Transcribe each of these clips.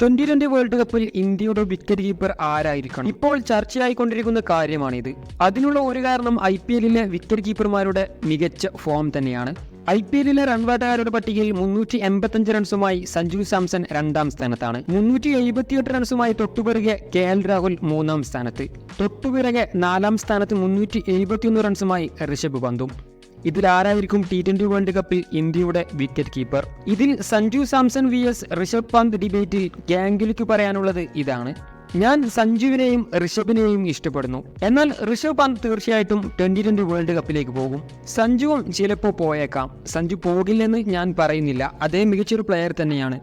Twenty twenty world കപ്പിൽ ഇന്ത്യയുടെ wicket keeper ആരായിരിക്കണം? ഇപ്പോൾ ചർച്ചയായിക്കൊണ്ടിരിക്കുന്ന കാര്യമാണിത്. അതിനുള്ള ഒരു കാരണം ഐ പി എല്ലിലെ വിക്കറ്റ് കീപ്പർമാരുടെ മികച്ച ഫോം തന്നെയാണ്. ഐ പി എല്ലിലെ റൺവേട്ടക്കാരുടെ പട്ടികയിൽ മുന്നൂറ്റി എൺപത്തഞ്ച് റൺസുമായി സഞ്ജു സാംസൺ രണ്ടാം സ്ഥാനത്താണ്. മുന്നൂറ്റി എഴുപത്തിയെട്ട് റൺസുമായി തൊട്ടുപിറകെ കെ എൽ രാഹുൽ മൂന്നാം സ്ഥാനത്ത്. തൊട്ടുപിറകെ നാലാം സ്ഥാനത്ത് മുന്നൂറ്റി എഴുപത്തിയൊന്ന് റൺസുമായി ഋഷഭ് പന്തും. ഇതിൽ ആരായിരിക്കും ടി ട്വന്റി വേൾഡ് കപ്പിൽ ഇന്ത്യയുടെ വിക്കറ്റ് കീപ്പർ ഇതിൽ സഞ്ജു സാംസൺ വി എസ് ഋഷഭ് പന്ത് ഡിബേറ്റിൽ ഗാംഗുലിക്ക് പറയാനുള്ളത് ഇതാണ്. ഞാൻ സഞ്ജുവിനെയും ഋഷഭിനെയും ഇഷ്ടപ്പെടുന്നു. എന്നാൽ ഋഷഭ് പന്ത് തീർച്ചയായിട്ടും ട്വന്റി ട്വന്റി വേൾഡ് കപ്പിലേക്ക് പോകും. സഞ്ജുവും ചിലപ്പോൾ പോയേക്കാം. സഞ്ജു പോകില്ലെന്ന് ഞാൻ പറയുന്നില്ല. അതേ മികച്ചൊരു പ്ലെയർ തന്നെയാണ്.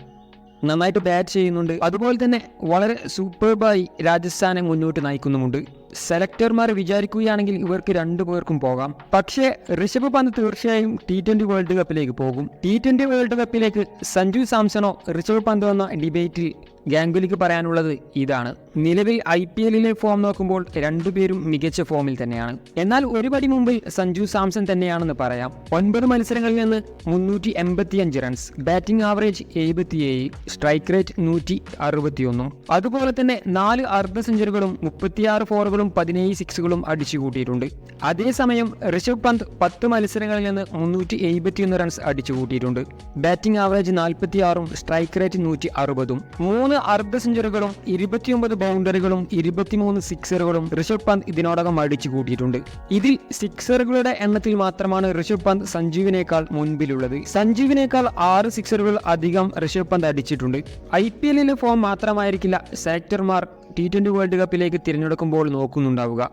നന്നായിട്ട് ബാറ്റ് ചെയ്യുന്നുണ്ട്. അതുപോലെ തന്നെ വളരെ സൂപ്പർബായി രാജസ്ഥാനെ മുന്നോട്ട് നയിക്കുന്നുമുണ്ട്. സെലക്ടർമാർ വിചാരിക്കുകയാണെങ്കിൽ ഇവർക്ക് രണ്ടു പേർക്കും പോകാം. പക്ഷേ ഋഷഭ് പന്ത് തീർച്ചയായും ടി ട്വന്റി വേൾഡ് കപ്പിലേക്ക് പോകും. ടി ട്വന്റി വേൾഡ് കപ്പിലേക്ക് സഞ്ജു സാംസണോ ഋഷഭ് പന്തോ എന്ന ഡിബേറ്റിൽ ഗാംഗുലിക്ക് പറയാനുള്ളത് ഇതാണ്. നിലവിൽ ഐ പി എല്ലിലെ ഫോം നോക്കുമ്പോൾ രണ്ടുപേരും മികച്ച ഫോമിൽ തന്നെയാണ്. എന്നാൽ ഒരുപടി മുമ്പിൽ സഞ്ജു സാംസൺ തന്നെയാണെന്ന് പറയാം. ഒൻപത് മത്സരങ്ങളിൽ നിന്ന് മുന്നൂറ്റി എൺപത്തിയഞ്ച് റൺസ് ബാറ്റിംഗ് ആവറേജ് എഴുപത്തിയേഴ് സ്ട്രൈക്ക് റേറ്റ് നൂറ്റി അറുപത്തിയൊന്നും അതുപോലെ തന്നെ നാല് അർദ്ധ സെഞ്ചുറികളും മുപ്പത്തിയാറ് ഫോറുകളും പതിനേഴ് സിക്സുകളും അടിച്ചു കൂട്ടിയിട്ടുണ്ട് അതേസമയം ഋഷഭ് പന്ത് പത്ത് മത്സരങ്ങളിൽ നിന്ന് മുന്നൂറ്റി എഴുപത്തിയൊന്ന് റൺസ് അടിച്ചുകൂട്ടിയിട്ടുണ്ട്. ബാറ്റിംഗ് ആവറേജ് നാൽപ്പത്തിയാറും സ്ട്രൈക്ക് റേറ്റ് നൂറ്റി അറുപതും മൂന്ന് അർദ്ധ സെഞ്ചുറികളും ഇരുപത്തിയൊമ്പത് ബൗണ്ടറികളും ഇരുപത്തിമൂന്ന് സിക്സറുകളും ഋഷഭ് പന്ത് ഇതിനോടകം അടിച്ചു കൂട്ടിയിട്ടുണ്ട്. ഇതിൽ സിക്സറുകളുടെ എണ്ണത്തിൽ മാത്രമാണ് ഋഷഭ് പന്ത് സഞ്ജീവിനേക്കാൾ മുൻപിലുള്ളത്. സഞ്ജീവിനേക്കാൾ ആറ് സിക്സറുകൾ അധികം ഋഷഭ് പന്ത് അടിച്ചിട്ടുണ്ട്. ഐ പി എല്ലിലെ ഫോം മാത്രമായിരിക്കില്ല സെക്ടർമാർ ടി ട്വന്റി വേൾഡ് കപ്പിലേക്ക് തിരഞ്ഞെടുക്കുമ്പോൾ നോക്കുന്നുണ്ടാവുക.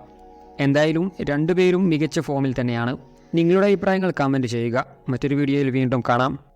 എന്തായാലും രണ്ടുപേരും മികച്ച ഫോമിൽ തന്നെയാണ്. നിങ്ങളുടെ അഭിപ്രായങ്ങൾ കമന്റ് ചെയ്യുക. മറ്റൊരു വീഡിയോയിൽ വീണ്ടും കാണാം.